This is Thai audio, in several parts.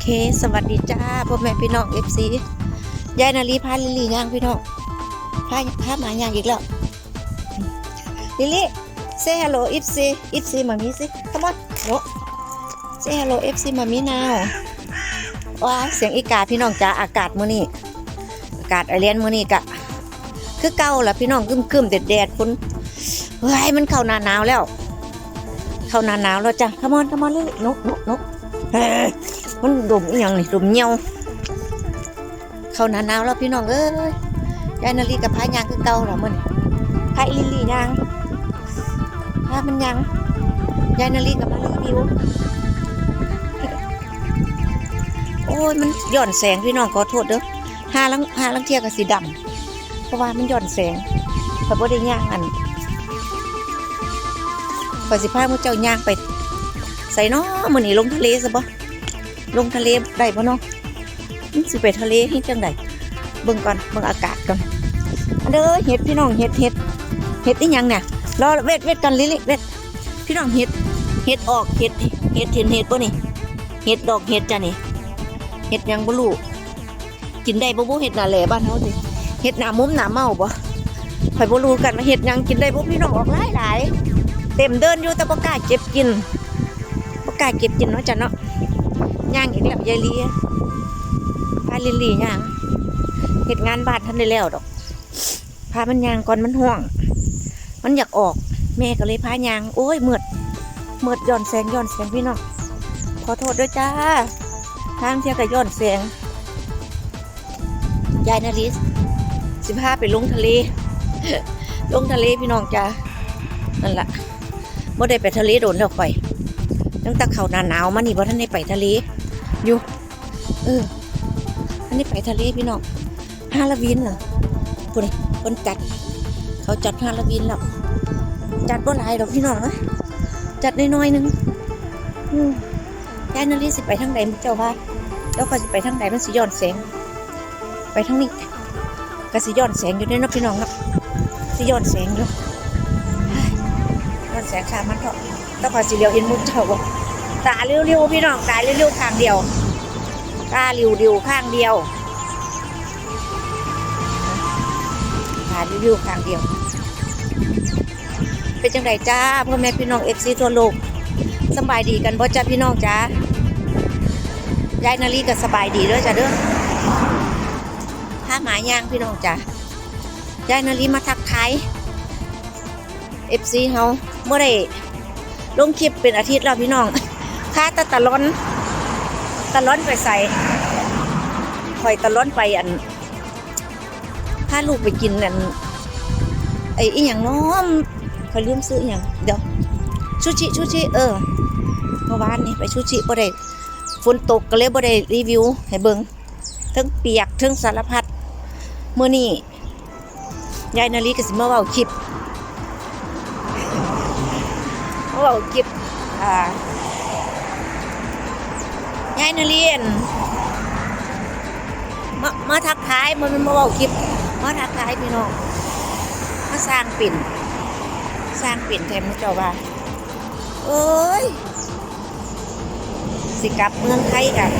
เค สวัสดีจ้าพ่อแม่พี่น้องเอฟซียายนาลีพาลิลลี่ย่างพี่น้องพาพาหมาย่างอีกแล้ว ลิลลี่ say hello if see if see มามีสิ come on no say hello if see มามี now ว้าเสียงอีกาพี่น้องจ้าอากาศมื้อนี้อากาศไอเลียนมื้อนี้กะ คือเก่าล่ะพี่น้องคึมๆแดดๆฝนเฮ้ยมันเข้าหน้าหนาวแล้ว เข้าหน้าหนาวแล้วจ้ะ come on come on ลิลลี่นกนกนกเฮ้ มันดมอหย่างนี่ดมเหี่ยวเข้าหนาหนาวแล้วพี่น้องเอ้ยยายนาลีกับพายยางคือเก่าแล้วมันพายลิลี่ยางพามันยางยายนาลีกับมารีวิวโอ้ยมันหย่อนแสงพี่น้องขอโทษเด้อหาลังหาลังเทียกับสีดำเพราะว่ามันหย่อนแสงแต่บ่ได้ย่างอันขอสิพามือเจ้าย่างไป ใส่เนาะมื้อนี้ลงทะเลซะบ่ ลงทะเลได้ปะเนาะมันสิไปทะเลให้จังไดเบิ่งก่อนเบิ่งอากาศก่อนอันเด้อเห็ดพี่น้องเห็ดเห็ดเห็ดอีหยังเนี่ยรอเวทเวทกันลิลิเวทพี่น้องเห็ดเห็ดออกเห็ดเห็ดเห็นเห็ดบ่นี่เห็ดดอกเห็ดจ้ะนี่เห็ดยังบ่รู้กินได้บ่บ่เห็ดหน้าแหล่บ้านเฮาสิเห็ดหน้ามุมหน้าเมาบ่ข่อยบ่รู้กันว่าเห็ดยังกินได้บ่พี่น้องออกหลายหลายเต็มเดินอยู่แต่บ่กล้าเก็บกินบ่กล้าเก็บกินเนาะจ้ะเนาะ ย่างอีกแล้วยายลีพาลิลี่ย่างเหตุงานบ้านท่านได้แล้วดอก พามันย่างก่อนมันห่วง มันอยากออก แม่ก็เลยพาย่าง โอ้ยเมือดเมืดย้อนแสงย้อนแสงพี่น้องขอโทษด้วยจ้าทางเที่ยวกับย้อนแสงยายนาริสสิพาไปลงทะเล ลงทะเลพี่น้องจ้านั่นละบ่ได้ไปทะเลโดนแล้วข่อย ตั้งแต่เขาหนาหนาวมานี่บ่ท่านได้ไปทะเลอยู่เออท่านได้ไปทะเลพี่น้องฮาโลวีนเหรอคนคนจัด เขาจัดฮาโลวีนแล้วจัดบ่หลายดอกพี่น้องนะจัดน้อยๆหนึงยายนาลีสิไปทางใดมั้งเจ้าว่าแล้วก็สิไปทางใดมันสิย้อนแสง ไปทางนี้ก็สิย้อนแสงอยู่เด้เนะพี่น้องเนาะสิย้อนแสงอยู่เฮ้ยย้อนแสงชามันเถอะ แตขอสีเหลียวเห็นมุกเจ้าบ่ตาเลี้ยวๆพี่น้องตาเลี้ยวๆข้างเดียวตาเลี้ยวๆข้างเดียวตาเลี้ยวๆข้างเดียว เป็นจังไดจ้าพ่อแม่พี่น้องเอฟซีทั่วโลกสบายดีกันบ่จ้าพี่น้องจ้ายายนาลีก็สบายดีเด้อจ้าเด้อถ้าหมาย่างพี่น้องจ้ายายนาลีมาทักทายเอฟซีเฮาเมื่อไร ลงคลิปเป็นอาทิตย์แล้วพี่น้องค่าตะตะล้อนตะล้อนไปใส่คอยตะล้อนไปอันพาลูกไปกินอันไอ้อีหยังน้อมคอยลืมซื้ออหย่างเดี๋ยวชูชิชูชิเออเมื่อวานนี้ไปชูชิบ่ได้ฝนตกก็เลยบ่ได้รีวิวให้เบิงทั้งเปียกทั้งสารพัดเมื่อนี้ยายนาลีก็สิมาเว้าคลิป เขาบอกกิบอ่ายายนาเรียนมามาทักทายมันมันมาบอกกิบมาทักทายพี่น้องมาสร้างปิ่น สร้างปิ่นแทนมุเจ้าว่าเอ้ย สิกลับเมืองไทยกัน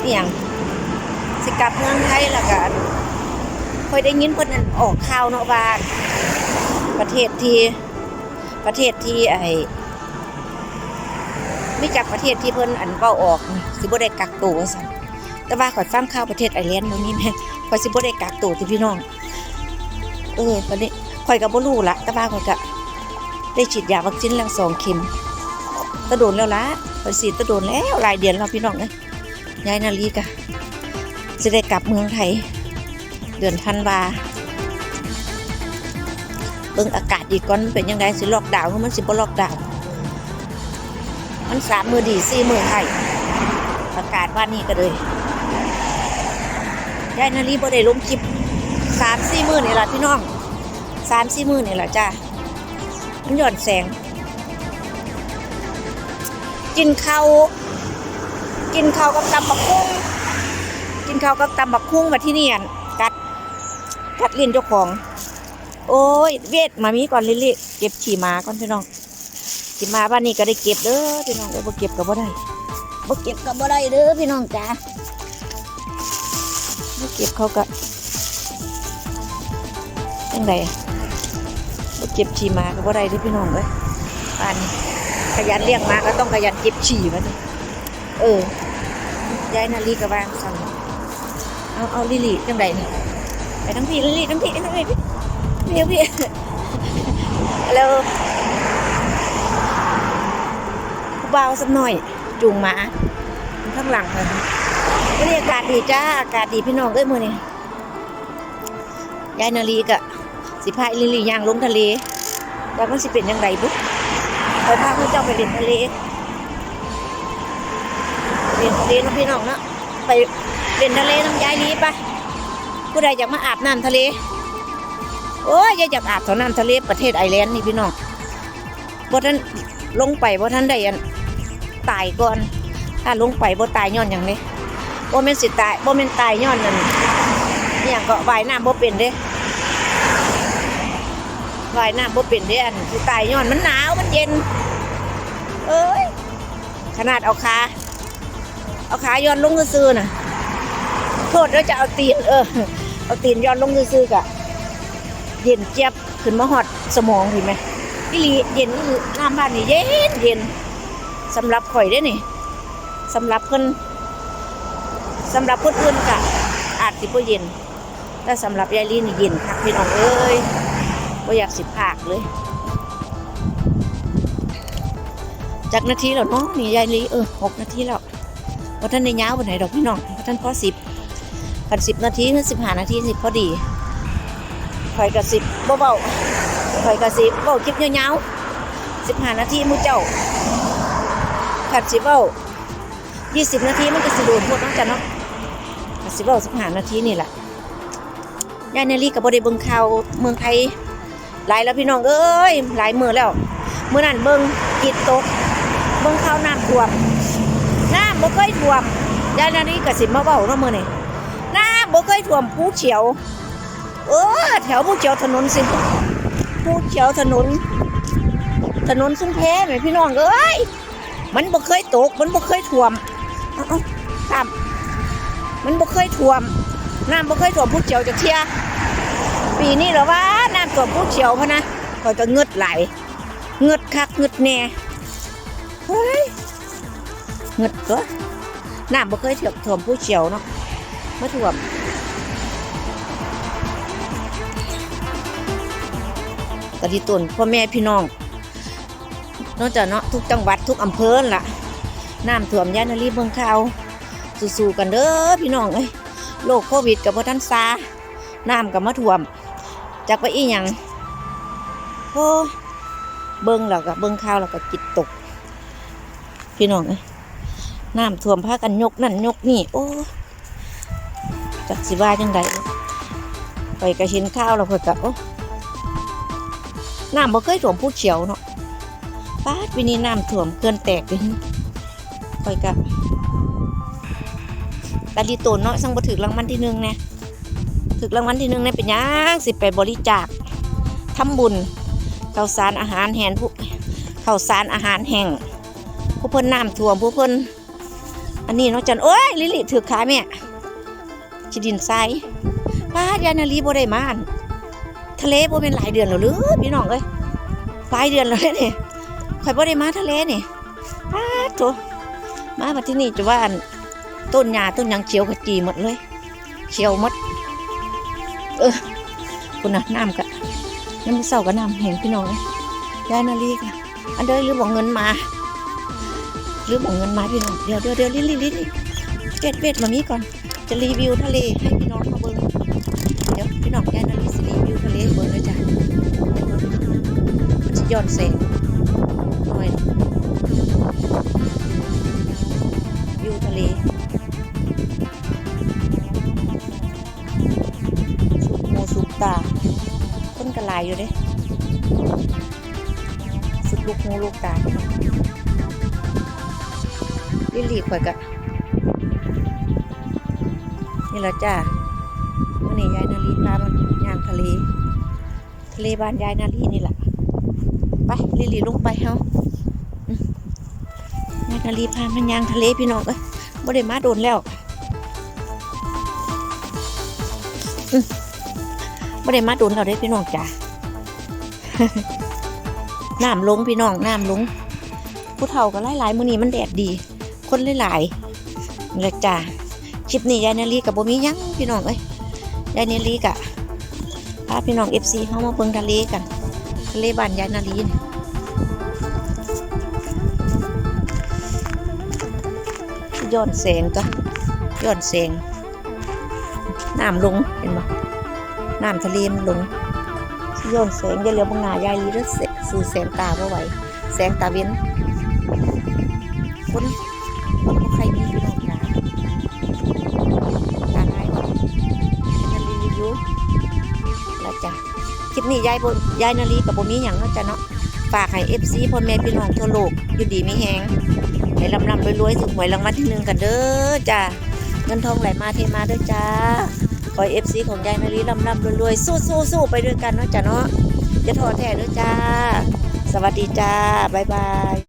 เปียงสิกลับเมืองไทยละกัน อยได้ยินเพิ่นอั่นออกข่าวเนาะว่าประเทศที่ประเทศที่ไอ้ไม่จากประเทศที่เพิ่นอันเว้าออก สิบ่ได้กักตัวซั่นแต่ว่าข่อยฟังข่าวประเทศไอร์แลนด์บ่มีแม่ข่อยสิบ่ได้กักตัวที่พี่น้อง เออตอนนี้ข่อยก็บ่รู้ละแต่ว่าข่อยก็ได้ฉีดยาวัคซีนแล้วสองเข็มตะโดนแล้วละข่อยฉีดตะโดนแล้วหลายเดือนแล้วพี่น้องเอ้ยยายนาลีก็สิได้กลับเมืองไทย เดือนธันวาเบิ่งอากาศอีกก่อนมันเป็นยังไงสิล็อกดาวน์หรือมันสิบ่ล็อกดาวน์มันสามมือดีสี่มือไทยอากาศว่านี่ก็เลยยายนาลีบ่ได้ลงคลิปสามสี่มือนี่แหละพี่น้องสามสี่มือนี่แหละจ้ามันหย่อนแสง กินข้าวกินข้าวกับตำบักคุ้งกินข้าวกับตำบักคุ้งมาที่นี่อั่น กัดกัดลิ้นเจ้าของ โอ้ย เวทมามีก่อนลิลลี่เก็บขี่ม้าก่อนพี่น้องสิมาบ้านนี้ก็ได้เก็บเด้อพี่น้องเด้อบ่เก็บก็บ่ได้บ่เก็บก็บ่ได้เด้อพี่น้องจ้าบ่เก็บเขาก็จังไดอะบ่เก็บฉี่มาก็บ่ได้เด้อพี่น้องเอ้ยบ้านนี้ขยันเลี้ยงมาก็ต้องขยันเก็บฉี่วะนี่เออยายนาลีก็วางสั่งเอาเอาลิลี่จังไดนี่ ไปทั้งพี่ลิลี่ทั้งพี่ทั้งพี่พี่พี่แล้วผู้บ่าสักหน่อยจูงหมาข้างหลังเลยวันนี้อากาศดีจ้าอากาศดีพี่น้องเอ้ยมือนี่ยายนาลีกะสิพาอิลิลี่ย่างลงทะเลแล้วมันสิเป็นยังไงบุ๊ไปพาพระเจ้าไปเล่นทะเลเล่นทะเลเนาะพี่น้องเนาะไปเล่นทะเลน้ำยายลีไป ผู้ใดอยากมาอาบน้ำทะเล โอ้ยอยาอยากอาบเท่าน้ำทะเลประเทศไอร์แลนด์นี่พี่น้องบ่ท่านลงไปบ่ท่านได้อันตายก่อน ถ้าลงไปบ่ตายย้อนอย่างนี้บ่แม่นสิตายบ่แม่นตายย้อนนั่นอย่างก็ว่ายน้ำบ่เป็นเด้ว่ายน้ำบ่เป็นเด้อันสิตายย้อนมันหนาวมันเย็น เอ้ยขนาดเอาขาเอาขาย้อนลงซื่อๆน่ะโทษแล้วจะเอาตีนเออ เอาตีนย้อนลงซื่อๆกะเย็นเจี๊ยบขึ้นมาหอดสมองเห็นไหมพี่ลีเย็นคือน้ำบ้านนี่เย็นเย็นสำหรับข่อยได้นี่สำหรับเพิ่อนสำหรับคนอื่นกะอาจสิบ่เย็น แต่สำหรับยายลีนี่เย็นคักพี่น้องเอ้ยบ่อยากสิพากเลยจากนาทีแล้วเนาะนี่ยายลีเออหกนาทีแล้วว่าท่านในย้าววันไหนดอกพี่น้องว่าท่านพอสิบันสิบนาทีหรือสิบห้านาทีสิพอดีข่อยกระสิบเบาๆข่อยกระสิบเบาคลิปยาวๆสิบห้านาทีมูเจ้าขัดสิบเบายี่สิบนาทีมันก็สิโดนพวกน้องจันเนาะขัดสิบเบาสิบห้านาทีนี่แหละยายเนลี่กับบไดเบิงข่าวเมืองไทยหลายแล้วพี่น้องเอ้ยหลายมือแล้วเมื่อนั้นเบิงกิดตกเบิงข่าวน้ำท่วมน้ำบ่เคยท่วมยายเนลี่กระสิบมาเบาเนาะมือนี่ เคยท่วมภูเฉียว เออแถวผู้เขียวถนนสิผู้เขียวถนน ถนนซุ้มแพไหมพี่น้องเอ้ยมันบ่เคยตก มันบ่เคยท่วมเอ้าๆครับมันบ่เคยท่วม น้ำบ่เคยท่วมผู้เขียวจะเที่ยปีนี้หรอวะน้ำท่วมผู้เขียวพะนะก็จะเงึดไหลเงึดคักเงึดแน่เฮ้ยเงึดตัวน้ำบ่เคยท่วมท่วมผู้เขียวเนาะมาท่วม กะทิตนพ่อแม่พี่น้องนอกจากเนาะทุกจังหวัดทุกอำเภอล่ะน้ำท่วมยานารีเมืองข่าวสู้ๆกันเด้อพี่น้องเอ้ยโรคโควิดกับพ่ท่านซาน้ำกับมาท่วมจากไปอีหยังโอ้เบิ่งแล้วก็เบิ่งข่าวแล้วก็จิตตก พี่น้องเอ้ยน้ำท่วมพากันยกนั่นยกนี่โอ้จักสิว่าจังไดไปก็เห็นข้าวแล้วเพิ่นก็โอ้ น้ำบ่เคยท่วมผู้เฉียวเนาะป้าดปีนี้น้ำท่วมเกินแตกเลยคอยกะตาลีโตนเนาะสั่งบ่ถึกรางวัลที่หนึ่งแน่ถึกรางวัลที่หนึ่งแน่เป็นยังสิไปบริจาคทำบุญข้าวสารอาหารแห้งผู้ข้าวสารอาหารแห้งผู้เพิ่นน้ำท่วมผู้เพิ่นอันนี้เนาะจันโอ้ยลิลิถือขาแม่ชิดินทรายป้าดยานาลีบ่ได้มาอั่น ทะเลบ่เป็นหลายเดือนแล้วหรือพี่น้องเอ้ยหลายเดือนแล้วเนี่ข่อยบ่ได้มาทะเลนี่อ้าโถมาบัดที่นี่จะว่าอันต้นหญ้าต้นหยังเขียวขจีหมดเลยเขียวหมด เออคุณน่ะน้ำกะน้ำเศร้ากับน้ำแห้งพี่น้องเอ้ยายนาลีกะอันเดยลืมบอกเงินมาลืมบอกเงินมาพี่น้องเดี๋ยวเดี๋ยวเดี๋ยวลิลลี่ลิลลี่เก็ดเวทมามีก่อนจะรีวิวทะเลให้ันจะย้อนแสงยวิวทะเลสุกหูสุกตาต้นกระลายอยู่เด้สุดลูกหูลูกตาลิลลี่ข่อยกะนี่ละจ้าวันนี้ยายนาลีพามันย่างทะเล ทะเลบ้านยายนาลีนี่แหละ ไปลิลีลงไปเฮานาลีพามันยางทะเลพี่น้องเอ้ยบ่ได้มาโดนแล้วบ่ได้มาโดนแล้วเด้พี่น้องจ้าน้ำลงพี่น้องน้ำลงผู้เฒ่าก็หลายๆมื้อนี้มันแดดดี คนหลายๆนี่แหละจ้าคลิปนี้ยายนาลีกับบ่มียังพี่น้องเอ้ยยายนาลีกะพาพี่น้อง FC เฮามาเบิ่งทะเลกัน ทะเลบ้านยายนาลีนย้อนแสงก็ย้อนแสงน้ำลงเห็นบ่น้ำทะเลมันลงย้อนแสงอย่าเหลือบางหน้ายายลีเด้อสสื่อแสงตาบ่ไหวแสงตาเว้นคนคนใครมีพี่นองจ้าตาลายบ่ยายลีอยู่แล้วจ้ะ คลิปนี้ยายบยายนาลีกับบ่มีหยังเนาะจ้ะเนาะฝากให้ FC พ่อแม่พี่น้องทั่วโลกอยู่ดีมีแหงให้ลำลำรวยๆถูกหวยรางวัลที่หนึ่งกันเด้อจ้าเงินทองไหลมาเทมาเด้อจ้าขอเอฟซีของยายนาลีลำลำรวยๆสู้ๆๆไปด้วยกันเนาะจ้ะเนาะอย่าท้อแท้เด้อจ้า สวัสดีจ้าบ๊ายบาย